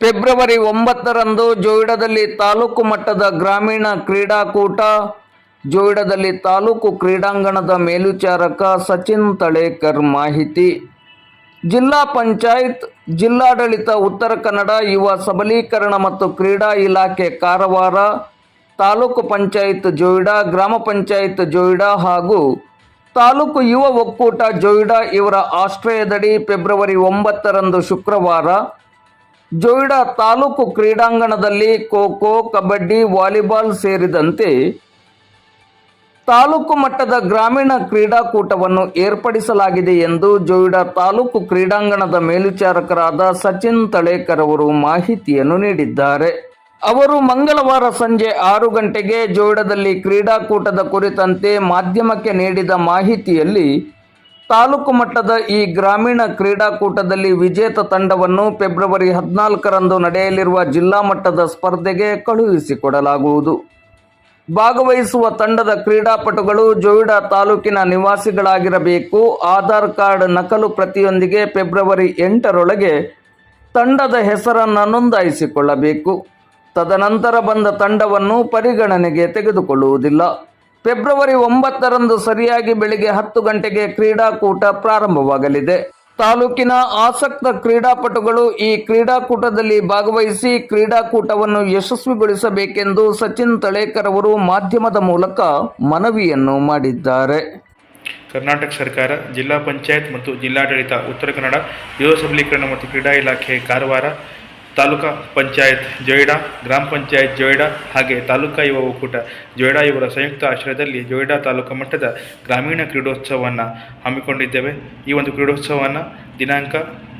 February ಒಂಬತ್ತರಂದು ಜೋಯಿಡಾದಲ್ಲಿ ತಾಲೂಕು ಮಟ್ಟದ ಗ್ರಾಮೀಣ ಕ್ರೀಡಾಕೂಟ, ಜೋಯಿಡಾದಲ್ಲಿ ತಾಲೂಕು ಕ್ರೀಡಾಂಗಣದ ಮೇಲ್ವಿಚಾರಕ ಸಚಿನ್ ತಳೇಕರ್ ಮಾಹಿತಿ. ಜಿಲ್ಲಾ ಪಂಚಾಯತ್, ಜಿಲ್ಲಾಡಳಿತ, ಉತ್ತರ ಕನ್ನಡ, ಯುವ ಸಬಲೀಕರಣ ಮತ್ತು ಕ್ರೀಡಾ ಇಲಾಖೆ ಕಾರವಾರ, ತಾಲೂಕು ಪಂಚಾಯತ್ ಜೋಯಿಡಾ, ಗ್ರಾಮ ಪಂಚಾಯತ್ ಜೋಯಿಡಾ ಹಾಗೂ ತಾಲೂಕು ಯುವ ಒಕ್ಕೂಟ ಜೋಯಿಡಾ ಇವರ ಆಶ್ರಯದಡಿ ಫೆಬ್ರವರಿ ಒಂಬತ್ತರಂದು ಶುಕ್ರವಾರ ಜೋಯಿಡಾ ತಾಲೂಕು ಕ್ರೀಡಾಂಗಣದಲ್ಲಿ ಖೋ ಖೋ, ಕಬಡ್ಡಿ, ವಾಲಿಬಾಲ್ ಸೇರಿದಂತೆ ತಾಲೂಕು ಮಟ್ಟದ ಗ್ರಾಮೀಣ ಕ್ರೀಡಾಕೂಟವನ್ನು ಏರ್ಪಡಿಸಲಾಗಿದೆ ಎಂದು ಜೋಯಿಡಾ ತಾಲೂಕು ಕ್ರೀಡಾಂಗಣದ ಮೇಲ್ವಿಚಾರಕರಾದ ಸಚಿನ್ ತಳೇಕರ್ ಅವರು ಮಾಹಿತಿಯನ್ನು ನೀಡಿದ್ದಾರೆ. ಅವರು ಮಂಗಳವಾರ ಸಂಜೆ ಆರು ಗಂಟೆಗೆ ಜೋಯಿಡಾದಲ್ಲಿ ಕ್ರೀಡಾಕೂಟದ ಕುರಿತಂತೆ ಮಾಧ್ಯಮಕ್ಕೆ ನೀಡಿದ ಮಾಹಿತಿಯಲ್ಲಿ ತಾಲೂಕು ಮಟ್ಟದ ಈ ಗ್ರಾಮೀಣ ಕ್ರೀಡಾಕೂಟದಲ್ಲಿ ವಿಜೇತ ತಂಡವನ್ನು ಫೆಬ್ರವರಿ ಹದಿನಾಲ್ಕರಂದು ನಡೆಯಲಿರುವ ಜಿಲ್ಲಾ ಮಟ್ಟದ ಸ್ಪರ್ಧೆಗೆ ಕಳುಹಿಸಿಕೊಡಲಾಗುವುದು. ಭಾಗವಹಿಸುವ ತಂಡದ ಕ್ರೀಡಾಪಟುಗಳು ಜೋಯಿಡಾ ತಾಲೂಕಿನ ನಿವಾಸಿಗಳಾಗಿರಬೇಕು. ಆಧಾರ್ ಕಾರ್ಡ್ ನಕಲು ಪ್ರತಿಯೊಂದಿಗೆ ಫೆಬ್ರವರಿ ಎಂಟರೊಳಗೆ ತಂಡದ ಹೆಸರನ್ನು ನೋಂದಾಯಿಸಿಕೊಳ್ಳಬೇಕು. ತದನಂತರ ಬಂದ ತಂಡವನ್ನು ಪರಿಗಣನೆಗೆ ತೆಗೆದುಕೊಳ್ಳುವುದಿಲ್ಲ. ಫೆಬ್ರವರಿ ಒಂಬತ್ತರಂದು ಸರಿಯಾಗಿ ಬೆಳಿಗ್ಗೆ ಹತ್ತು ಗಂಟೆಗೆ ಕ್ರೀಡಾಕೂಟ ಪ್ರಾರಂಭವಾಗಲಿದೆ. ತಾಲೂಕಿನ ಆಸಕ್ತ ಕ್ರೀಡಾಪಟುಗಳು ಈ ಕ್ರೀಡಾಕೂಟದಲ್ಲಿ ಭಾಗವಹಿಸಿ ಕ್ರೀಡಾಕೂಟವನ್ನು ಯಶಸ್ವಿಗೊಳಿಸಬೇಕೆಂದು ಸಚಿನ್ ತಳೇಕರ್ ಅವರು ಮಾಧ್ಯಮದ ಮೂಲಕ ಮನವಿಯನ್ನು ಮಾಡಿದ್ದಾರೆ. ಕರ್ನಾಟಕ ಸರ್ಕಾರ, ಜಿಲ್ಲಾ ಪಂಚಾಯತ್ ಮತ್ತು ಜಿಲ್ಲಾಡಳಿತ, ಉತ್ತರ ಕನ್ನಡ, ಯುವ ಸಬಲೀಕರಣ ಮತ್ತು ಕ್ರೀಡಾ ಇಲಾಖೆ ಕಾರವಾರ ತಾಲೂಕಾ ಪಂಚಾಯತ್ ಜೊಯ್ಡಾ, ಗ್ರಾಮ ಪಂಚಾಯತ್ ಜೊಯ್ಡಾ ಹಾಗೆ ತಾಲೂಕಾ ಯುವ ಒಕ್ಕೂಟ ಜೊಯ್ಡಾ ಇವರ ಸಂಯುಕ್ತ ಆಶ್ರಯದಲ್ಲಿ ಜೊಯ್ಡಾ ತಾಲೂಕು ಮಟ್ಟದ ಗ್ರಾಮೀಣ ಕ್ರೀಡೋತ್ಸವವನ್ನು ಹಮ್ಮಿಕೊಂಡಿದ್ದೇವೆ. ಈ ಒಂದು ಕ್ರೀಡೋತ್ಸವವನ್ನು ದಿನಾಂಕ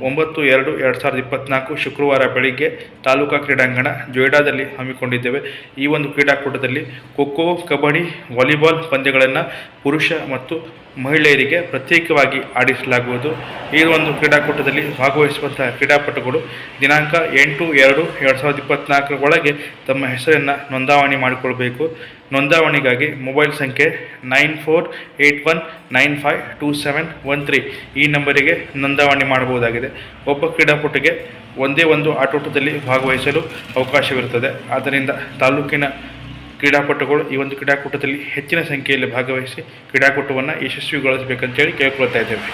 ಒಂಬತ್ತು ಎರಡು ಎರಡು ಸಾವಿರದ ಇಪ್ಪತ್ತ್ನಾಲ್ಕು ಶುಕ್ರವಾರ ಬೆಳಿಗ್ಗೆ ತಾಲೂಕಾ ಕ್ರೀಡಾಂಗಣ ಜೊಯ್ಡಾದಲ್ಲಿ ಹಮ್ಮಿಕೊಂಡಿದ್ದೇವೆ. ಈ ಒಂದು ಕ್ರೀಡಾಕೂಟದಲ್ಲಿ ಖೋಖೋ ಕಬಡ್ಡಿ, ವಾಲಿಬಾಲ್ ಪಂದ್ಯಗಳನ್ನು ಪುರುಷ ಮತ್ತು ಮಹಿಳೆಯರಿಗೆ ಪ್ರತ್ಯೇಕವಾಗಿ ಆಡಿಸಲಾಗುವುದು. ಈ ಒಂದು ಕ್ರೀಡಾಕೂಟದಲ್ಲಿ ಭಾಗವಹಿಸುವಂತಹ ಕ್ರೀಡಾಪಟುಗಳು ದಿನಾಂಕ ಎಂಟು ಎರಡು ಎರಡು ಸಾವಿರದ ಇಪ್ಪತ್ತ್ನಾಲ್ಕರ ಒಳಗೆ ತಮ್ಮ ಹೆಸರನ್ನು ನೋಂದಾವಣಿ ಮಾಡಿಕೊಳ್ಬೇಕು. ನೋಂದಾವಣಿಗಾಗಿ ಮೊಬೈಲ್ ಸಂಖ್ಯೆ nine four eight one nine five two seven one three ಈ ನಂಬರಿಗೆ ನೋಂದಾವಣಿ ಮಾಡಬಹುದಾಗಿದೆ. ಒಬ್ಬ ಕ್ರೀಡಾಪಟುಗೆ ಒಂದೇ ಒಂದು ಆಟೋಟದಲ್ಲಿ ಭಾಗವಹಿಸಲು ಅವಕಾಶವಿರುತ್ತದೆ. ಆದ್ದರಿಂದ ತಾಲೂಕಿನ ಕ್ರೀಡಾಪಟುಗಳು ಈ ಒಂದು ಕ್ರೀಡಾಕೂಟದಲ್ಲಿ ಹೆಚ್ಚಿನ ಸಂಖ್ಯೆಯಲ್ಲಿ ಭಾಗವಹಿಸಿ ಕ್ರೀಡಾಕೂಟವನ್ನು ಯಶಸ್ವಿಗೊಳಿಸಬೇಕಂತೇಳಿ ಕೇಳ್ಕೊಳ್ತಾ ಇದ್ದೇವೆ.